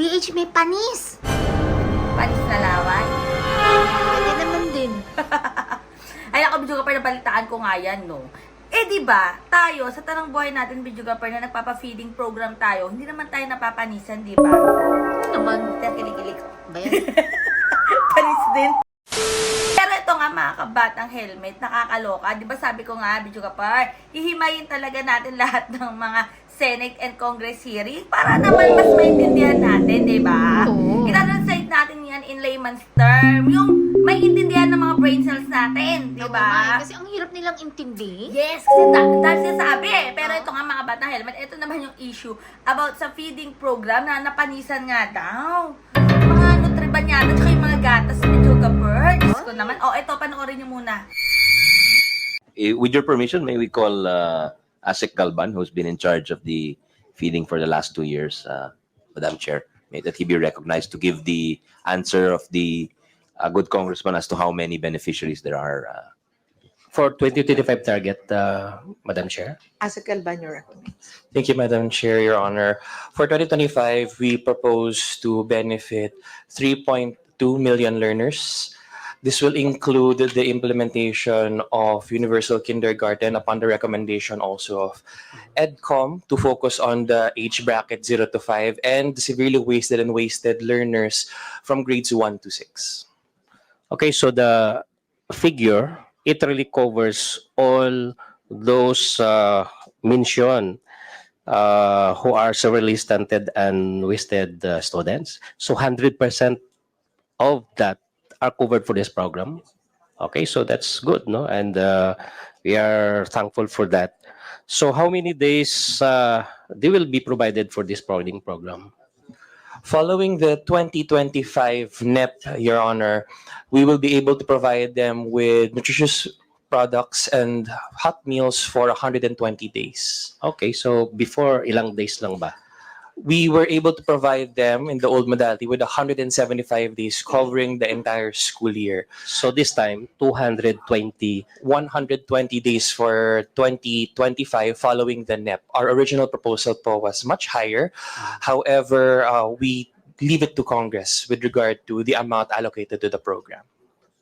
PH may panis. Panis na laway. Pwede naman din. Ay, ako, Bidyo Gapar, nabalitaan ko nga yan, no? Eh, di ba, tayo, sa tanang buhay natin, Bidyo Gapar, na nagpapa-feeding program tayo, hindi naman tayo napapanisan, di ba? Naman. Kaya kinikilig ko. Ba yan? Panis din. Ito nga mga kabatang helmet, nakakaloka. Di ba sabi ko nga, Bidyo Gapar, hihimayin talaga natin lahat ng mga Senate and Congress hearing para naman mas maintindihan natin, di ba? Itatranslate natin yan in layman's term. Yung may intindihan ng mga brain cells natin, di ba? Kasi ang hirap nilang intindihin. Yes, kasi da- dahil sinasabi eh. Pero ito nga mga bata helmet, ito naman yung issue about sa feeding program na napanisan nga daw. Mga nutriban yata, tsaka yung mga gatas ni Juga Bird. Diyos ko naman. Oh, ito, panoorin niyo muna. Eh, with your permission, may we call uh, Asik Galban, who's been in charge of the feeding for the last two years, uh, Madam Chair. May that he be recognized to give the answer of the uh, good congressman as to how many beneficiaries there are. Uh, For 2025 target, uh, Madam Chair. Asa Calbanyo recommends. Thank you, Madam Chair, Your Honor. For 2025, we propose to benefit 3.2 million learners. This will include the implementation of universal kindergarten upon the recommendation also of EDCOM to focus on the age bracket 0 to 5 and the severely wasted and wasted learners from grades 1 to 6. Okay, so the figure, it really covers all those uh, mentioned uh, who are severely stunted and wasted uh, students. So 100% of that are covered for this program. Okay, so that's good, no? And uh, we are thankful for that. So how many days uh, they will be provided for this providing program? Following the 2025 NEP, Your Honor, we will be able to provide them with nutritious products and hot meals for 120 days. Okay, so before ilang days lang ba? We were able to provide them in the old modality with 175 days covering the entire school year. So this time, 220 120 days for 2025 following the NEP. Our original proposal po was much higher. However, uh, we leave it to Congress with regard to the amount allocated to the program.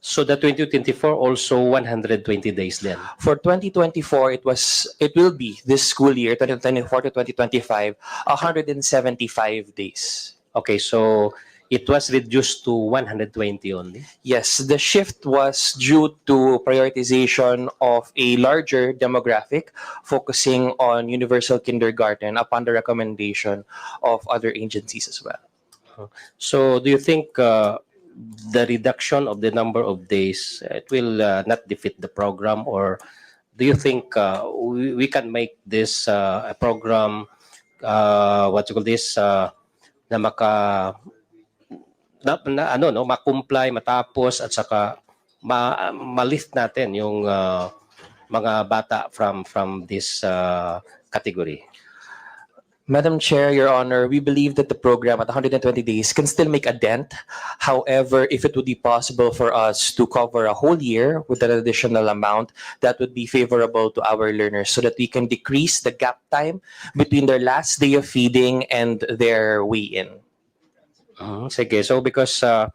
So the 2024 also 120 days then. For 2024, it was it will be this school year 2024 to 2025 175 days. Okay, so it was reduced to 120 only. Yes, the shift was due to prioritization of a larger demographic focusing on universal kindergarten upon the recommendation of other agencies as well. So do you think uh, the reduction of the number of days it will uh, not defeat the program or do you think uh, we, we can make this uh, a program uh, what you call this uh, na maka na, na ano no makumply matapos at saka ma, ma-lift natin yung uh, mga bata from from this uh, category. Madam Chair, Your Honor, we believe that the program at 120 days can still make a dent. However, if it would be possible for us to cover a whole year with an additional amount, that would be favorable to our learners so that we can decrease the gap time between their last day of feeding and their weigh-in. Mm, sige. So because uh,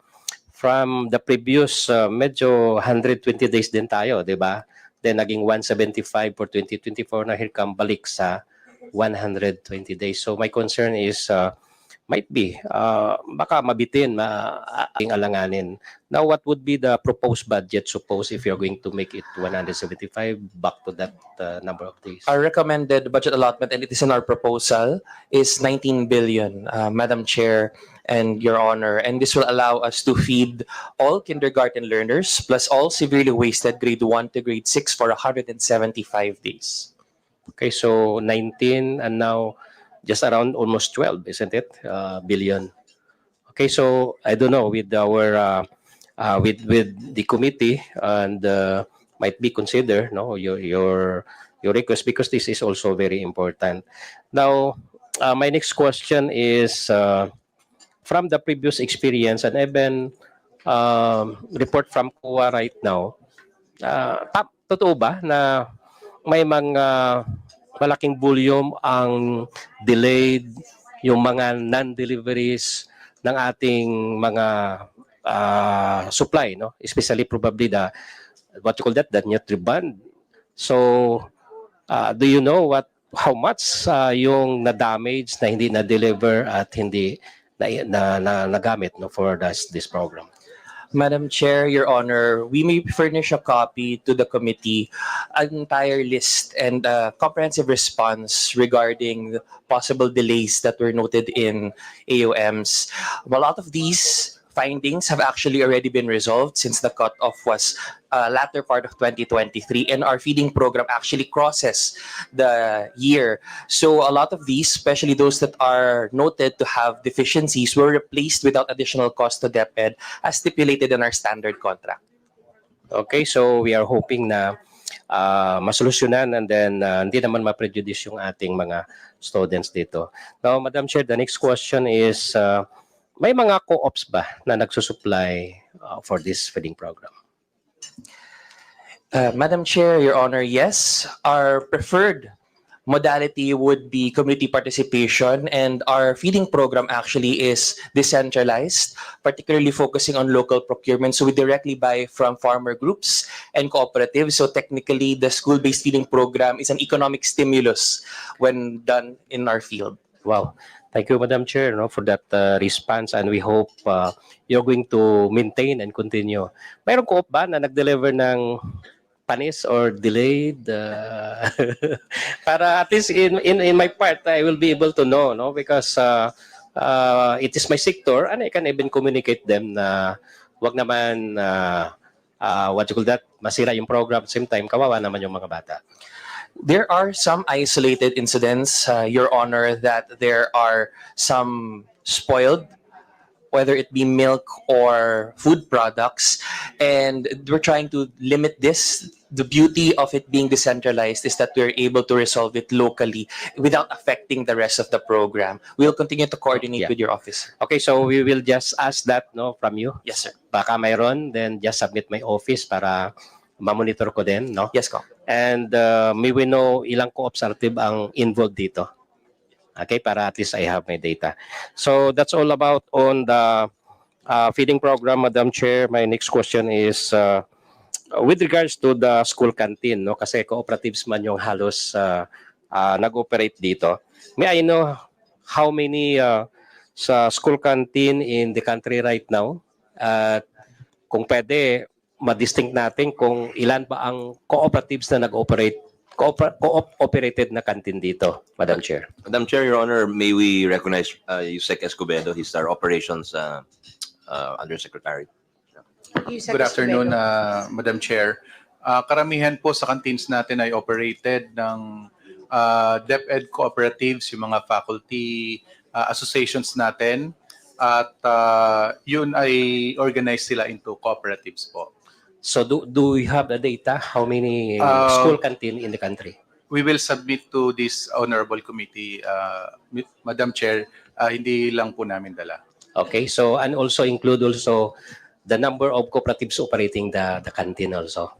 from the previous uh, medyo 120 days din tayo, 'di ba? Then naging 175 for 2024 na here come balik sa 120 days. So my concern is uh, might be uh, baka mabitin, maating alanganin. Now what would be the proposed budget suppose if you're going to make it 175 back to that uh, number of days? Our recommended budget allotment, and it is in our proposal, is 19 billion, uh, Madam Chair and Your Honor. And this will allow us to feed all kindergarten learners plus all severely wasted grade 1 to grade 6 for 175 days. Okay, so 19 and now just around almost 12, isn't it? Uh, billion. Okay, so I don't know with our uh, uh, with with the committee and uh, might be consider no your your your request because this is also very important. Now, uh, my next question is uh, from the previous experience and even um, report from COA right now. Uh, totoo ba na may mga malaking volume ang delayed, yung mga non-deliveries, ng ating mga ah, supply, no? Especially probably the what you call that, the Nutriband. So, ah, do you know what how much ah, yung na-damage na hindi na-deliver at hindi na, na, na nagamit no for this this program? Madam Chair, Your Honor, we may furnish a copy to the committee, an entire list and a comprehensive response regarding the possible delays that were noted in AOMs. A lot of these findings have actually already been resolved since the cutoff was uh, latter part of 2023 and our feeding program actually crosses the year. So a lot of these, especially those that are noted to have deficiencies, were replaced without additional cost to DepEd as stipulated in our standard contract. Okay, so we are hoping na uh, masolusyonan and then ah, hindi naman ma-prejudice yung ating mga students dito. Now, Madam Chair, the next question is, uh, may mga co-ops ba na nagsusupply uh, for this feeding program? Uh, Madam Chair, Your Honor, yes, our preferred modality would be community participation and our feeding program actually is decentralized, particularly focusing on local procurement. So we directly buy from farmer groups and cooperatives. So technically, the school-based feeding program is an economic stimulus when done in our field. Wow. Thank you, Madam Chair, no, for that uh, response and we hope uh, you're going to maintain and continue. Mayroong co-op ba na nag-deliver ng panis or delayed? uh, para at least in, in, in my part, I will be able to know, no? Because uh, uh, it is my sector and I can even communicate them na wag naman uh, uh, what you call that, masira yung program. Same time, kawawa naman yung mga bata. There are some isolated incidents, uh, Your Honor, that there are some spoiled, whether it be milk or food products, and we're trying to limit this. The beauty of it being decentralized is that we're able to resolve it locally without affecting the rest of the program. We'll continue to coordinate Yeah. with your office. Okay, so we will just ask that no from you. Yes, sir. baka mayroon, then just submit my office para ma-monitor ko din, no? Yes, Kong. And uh, may we know ilang cooperative ang involved dito. Okay, para at least I have my data. So that's all about on the uh, feeding program, Madam Chair. My next question is uh, with regards to the school canteen, no? Kasi cooperatives man yung halos uh, uh, nag-operate dito. May I know how many uh, sa school canteen in the country right now? At kung pwede, ma-distinct natin kung ilan ba ang cooperatives na nag-operate co-op- co-operated na canteen dito, Madam Chair. Madam Chair, Your Honor, may we recognize uh, Yusek Escobedo. He's our operations uh, uh, undersecretary. Yusek Good afternoon, uh, Madam Chair. Uh, karamihan po sa canteens natin ay operated ng uh, DepEd cooperatives, yung mga faculty uh, associations natin. At uh, yun ay organized sila into cooperatives po. So do do we have the data how many Uh, school canteen in the country? We will submit to this honorable committee, uh, Madam Chair, uh, hindi lang po namin dala. Okay, so and also include also the number of cooperatives operating the the canteen also.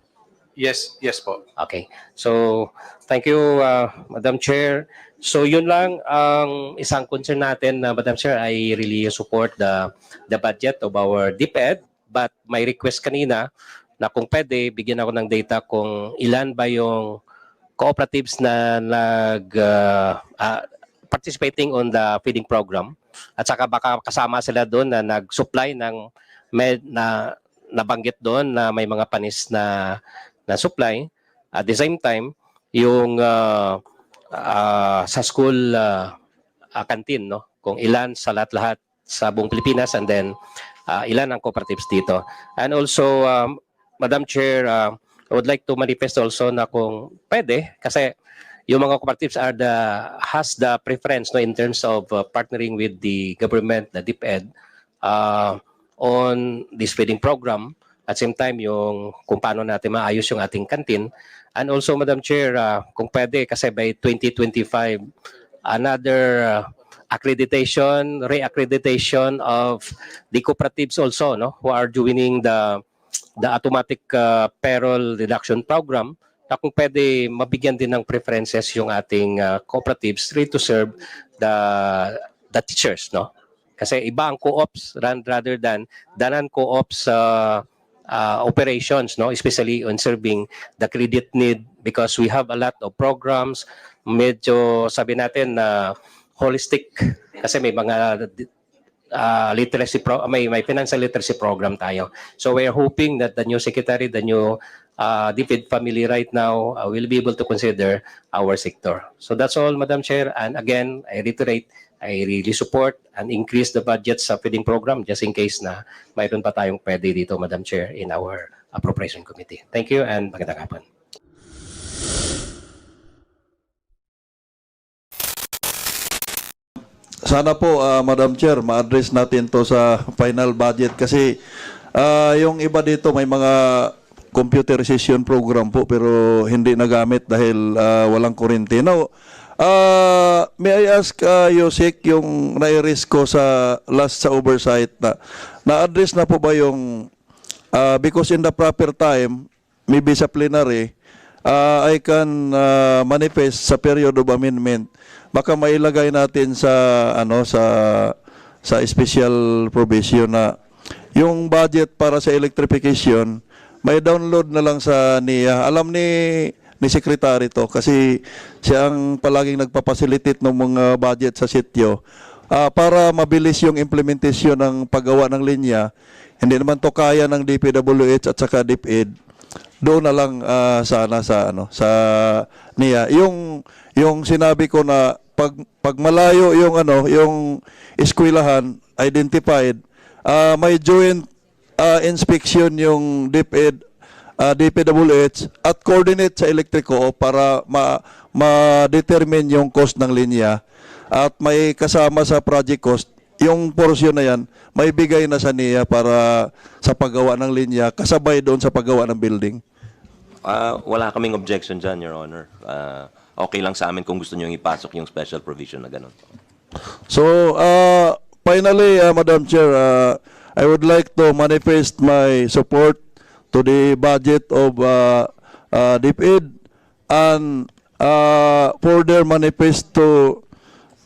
Yes, yes po. Okay. So, thank you, uh, Madam Chair. So, yun lang ang isang concern natin, na Madam Chair. I really support the the budget of our DepEd. But my request kanina, na kung pwede, bigyan ako ng data kung ilan ba yung cooperatives na nag uh, uh, participating on the feeding program. At saka baka kasama sila doon na nag-supply ng med na nabanggit doon na may mga panis na na supply. At the same time yung uh, uh, sa school uh, uh, canteen no? Kung ilan sa lahat-lahat sa buong Pilipinas and then uh, ilan ang cooperatives dito. And also um, Madam Chair uh, I would like to manifest also na kung pwede kasi yung mga cooperatives are the has the preference no in terms of uh, partnering with the government the DepEd uh, on this feeding program. At same time yung kung paano natin maayos yung ating canteen. And also Madam Chair uh, kung pwede kasi by 2025 another uh, accreditation re-accreditation of the cooperatives also no who are joining the the automatic uh, payroll reduction program na kung pwede mabigyan din ng preferences yung ating uh, cooperatives ready to serve the the teachers no Kasi iba ang co-ops rather than danan co-ops uh, uh, operations, no? especially on serving the credit need because we have a lot of programs. Medyo sabi natin na holistic kasi may mga uh, literacy pro may may financial literacy program tayo. So we are hoping that the new secretary, the new uh, DFID family right now uh, will be able to consider our sector. So that's all, Madam Chair. And again, I reiterate, I really support and increase the budget sa feeding program just in case na mayroon pa tayong pwede dito, Madam Chair, in our appropriation committee. Thank you and magandang hapon. Sana po, ah, Madam Chair, ma-address natin to sa final budget kasi ah, yung iba dito may mga computerization program po pero hindi nagamit dahil ah, walang kuryente. Now, ah, may I ask uh, Yosek yung nai-risk ko sa last sa oversight na na-address na po ba yung ah, because in the proper time, maybe sa plenary, uh, I can uh, manifest sa period of amendment. Baka mailagay natin sa ano sa sa special provision na yung budget para sa electrification may download na lang sa niya. Alam ni ni secretary to kasi siya ang palaging nagpapasilitate ng mga budget sa sityo Ah, para mabilis yung implementation ng paggawa ng linya. Hindi naman to kaya ng DPWH at saka DepEd doon na lang ah, sana sa ano sa niya yung yung sinabi ko na pag pag malayo yung ano yung eskwelahan identified ah, may joint ah, inspection yung DepEd ah, DPWH at coordinate sa electrico para ma ma-determine yung cost ng linya at may kasama sa project cost yung portion na yan may bigay na sa niya para sa paggawa ng linya kasabay doon sa paggawa ng building. Ah, wala kaming objection dyan, Your Honor. Ah, okay lang sa amin kung gusto nyo ipasok yung special provision na ganun. So, uh, finally, uh, Madam Chair, uh, I would like to manifest my support to the budget of uh, uh, DepEd and uh, further manifest to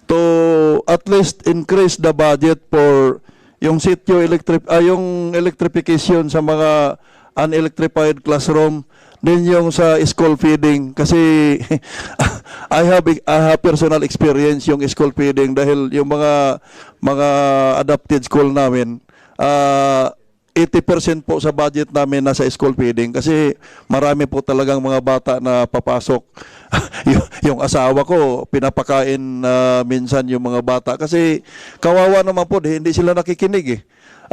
to at least increase the budget for yung sitio electric ah, yung electrification sa mga unelectrified classroom din yung sa school feeding kasi I have I have personal experience yung school feeding dahil yung mga mga adapted school namin ah 80% po sa budget namin nasa school feeding kasi marami po talagang mga bata na papasok. yung, asawa ko, pinapakain na minsan yung mga bata kasi kawawa naman po, hindi sila nakikinig eh.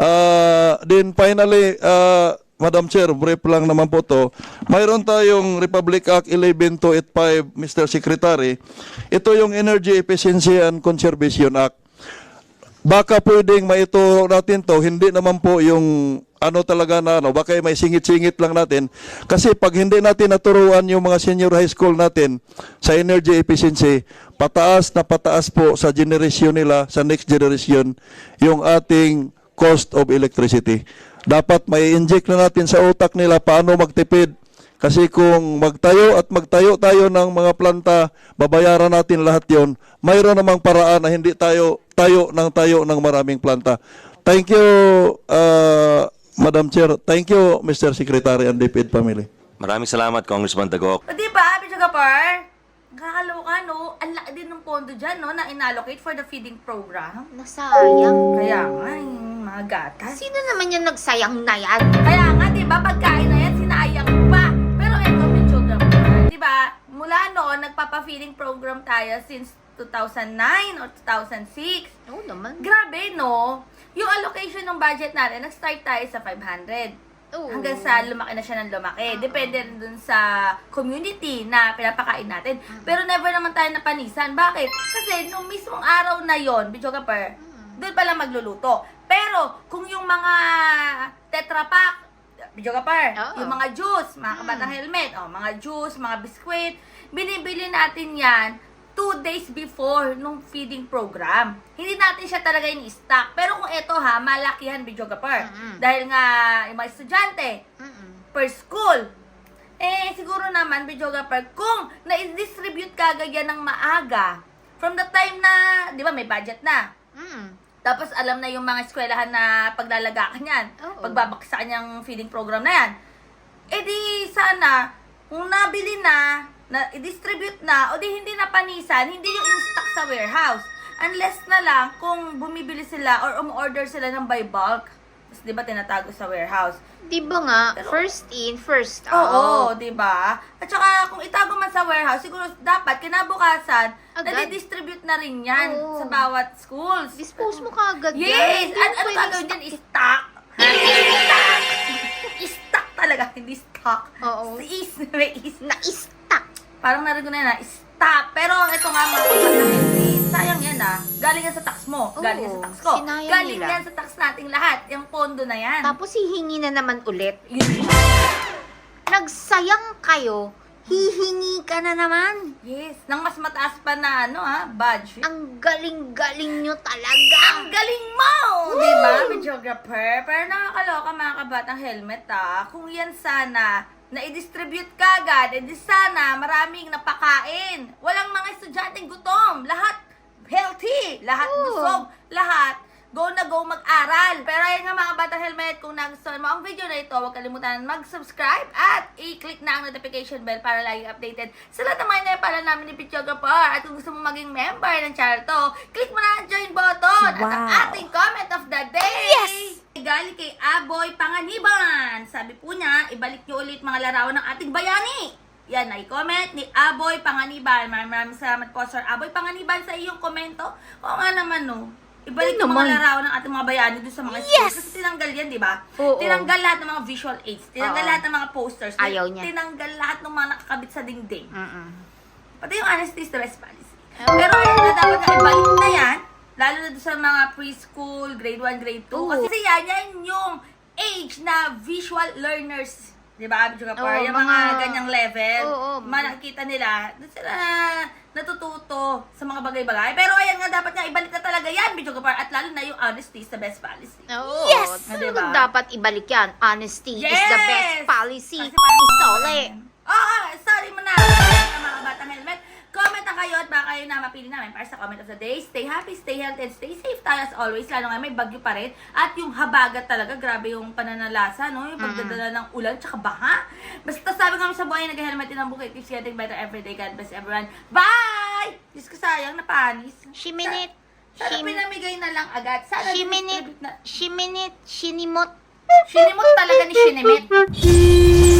Ah, then finally, ah, Madam Chair, brief lang naman po to. Mayroon tayong Republic Act 11285, Mr. Secretary. Ito yung Energy Efficiency and Conservation Act baka pwedeng maituro natin to, hindi naman po yung ano talaga na ano, baka may singit-singit lang natin. Kasi pag hindi natin naturuan yung mga senior high school natin sa energy efficiency, pataas na pataas po sa generation nila, sa next generation, yung ating cost of electricity. Dapat may inject na natin sa utak nila paano magtipid kasi kung magtayo at magtayo tayo ng mga planta, babayaran natin lahat yon. Mayroon namang paraan na hindi tayo tayo ng tayo ng maraming planta. Thank you, uh, Madam Chair. Thank you, Mr. Secretary and DepEd family. Maraming salamat, Congressman Dagok. O, di ba, Bidyo Gapar? Nakakaloka, no? Ang laki din ng pondo dyan, no? Na inallocate for the feeding program. Nasayang. Kaya nga, yung mga gatas. Sino naman yung nagsayang na yan? Kaya nga, di ba, pagkain na yan, sinayang pa. Pero eto, Bidyo Gapar, di ba, mula noon, nagpapa-feeding program tayo since 2009 or 2006. Oo naman. Grabe, no? Yung allocation ng budget natin, nag-start tayo sa 500. Oo. Hanggang sa lumaki na siya ng lumaki. Depende rin dun sa community na pinapakain natin. Pero never naman tayo napanisan. Bakit? Kasi nung mismong araw na yon, Bicho Kapar, doon pa lang magluluto. Pero kung yung mga Tetra Pak, Bicho Kapar, Oo. yung mga juice, mga kabatang helmet, oh, mga juice, mga biskwit, binibili natin yan two days before nung feeding program. Hindi natin siya talaga in-stock. Pero kung ito ha, malakihan, Bicho Kapar. Mm-mm. Dahil nga, yung mga estudyante, Mm-mm. per school. Eh, siguro naman, Bijoga Park, kung na-distribute kagad yan ng maaga, from the time na, di ba, may budget na, Mm. Tapos alam na yung mga eskwelahan na paglalagakan yan. Oo. Pagbabaksakan yung feeding program na yan. E di sana, kung nabili na, na i-distribute na, o di hindi na panisan, hindi yung in-stock sa warehouse. Unless na lang kung bumibili sila or um-order sila ng by bulk. Tapos di ba tinatago sa warehouse? Di ba nga, Pero- first in, first Oo, out. di ba? At saka kung itago man sa warehouse, siguro dapat kinabukasan, Agad? nadi-distribute na rin yan Oo. sa bawat schools. Dispose mo kaagad Yes! yan. Hindi At ano gagawin dyan? stock- Stock! Stock! Stock talaga, hindi stock. Oo. Is, may is. Na-stock. Parang narinig ko na yun na, stop. Pero ito nga mga kapatid, sayang yan ah. Galing yan sa tax mo. Galing yan sa Oo, tax ko. sinayang Galing nila. yan sa tax nating lahat. Yung pondo na yan. Tapos hihingi na naman ulit. Yun. Nagsayang kayo, hihingi ka na naman. Yes. Nang mas mataas pa na ano ha, budget. Ang galing-galing nyo talaga. Ang galing mo! Di ba, videographer? Pero nakakaloka mga kabatang helmet ah. Kung yan sana, na-distribute ka agad, edi sana maraming napakain. Walang mga estudyanteng gutom. Lahat healthy. Lahat Oo. busog. Lahat go na go mag-aral. Pero ayun nga mga batang helmet, kung nagustuhan mo ang video na ito, huwag kalimutan mag-subscribe at i-click na ang notification bell para lagi updated sa lahat ng mga para namin ni Videographer. At kung gusto mo maging member ng channel to, click mo na ang join button at ang Wow. ating comment of the day. Yes! Galing kay Aboy Panganiban. Sabi po niya, ibalik niyo ulit mga larawan ng ating bayani. Yan, na-comment ni Aboy Panganiban. Maraming maraming salamat po, Sir Aboy Panganiban, sa iyong komento. Oo nga naman, no. Ibalik yung mga larawan ng ating mga bayani doon sa mga schools. Kasi tinanggal yan, di ba? Oo. Tinanggal lahat ng mga visual aids. Tinanggal Oo. lahat ng mga posters. Ayaw niya. Tinanggal lahat ng mga nakakabit sa dingding. Mm-mm. Pati yung the best policy. Pero ayun na dapat na ibalik na yan. Lalo na sa mga preschool, grade 1, grade 2. Oo. Kasi yan, yan yung age na visual learners. Di ba, Abidjo Kapar? Oo, yung mga, mga- ganyang level. Oo. mga nakikita nila, doon sila natututo sa mga bagay-bagay. Pero ayan nga, dapat nga ibalik na talaga yan, Abidjo Kapar. At lalo na yung honesty is the best policy. Oo. Yes! Talagang Diba? dapat ibalik yan. Honesty is the best policy. Kasi parang- Isole. Oo, sorry mo na. Mga batang helmet. Na kayo at baka kayo na mapili namin para sa comment of the day. Stay happy, stay healthy, and stay safe tayo as always. Lalo nga may bagyo pa rin. At yung habagat talaga, grabe yung pananalasa, no? Yung pagdadala ng ulan, tsaka baha. Basta sabi kami sa buhay, nag-helmet din ang bukit. Keeps getting better every day. God bless everyone. Bye! Diyos ko sayang, napanis. Shiminit. Sana Shim- pinamigay na lang agad. Sana Shiminit. na. Shiminit. Shinimot. Sinimot talaga ni Shinemit.